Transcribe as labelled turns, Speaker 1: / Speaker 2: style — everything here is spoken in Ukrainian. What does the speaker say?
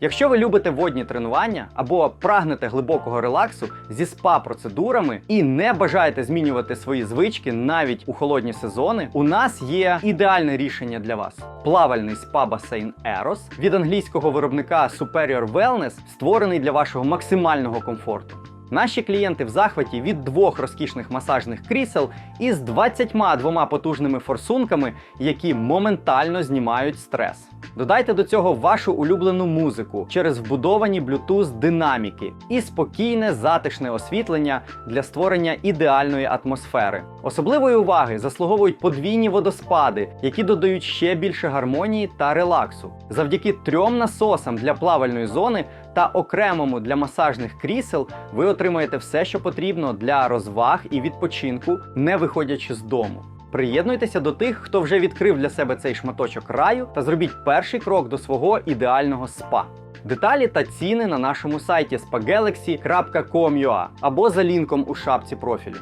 Speaker 1: Якщо ви любите водні тренування або прагнете глибокого релаксу зі спа-процедурами і не бажаєте змінювати свої звички навіть у холодні сезони, у нас є ідеальне рішення для вас: плавальний спа-басейн Eros від англійського виробника Superior Wellness, створений для вашого максимального комфорту. Наші клієнти в захваті від двох розкішних масажних крісел із 22 потужними форсунками, які моментально знімають стрес. Додайте до цього вашу улюблену музику через вбудовані Bluetooth динаміки і спокійне затишне освітлення для створення ідеальної атмосфери. Особливої уваги заслуговують подвійні водоспади, які додають ще більше гармонії та релаксу. Завдяки трьом насосам для плавальної зони та окремому для масажних крісел ви отримаєте все, що потрібно для розваг і відпочинку, не виходячи з дому. Приєднуйтеся до тих, хто вже відкрив для себе цей шматочок раю, та зробіть перший крок до свого ідеального спа. Деталі та ціни на нашому сайті spagalaxy.com.ua або за лінком у шапці профілю.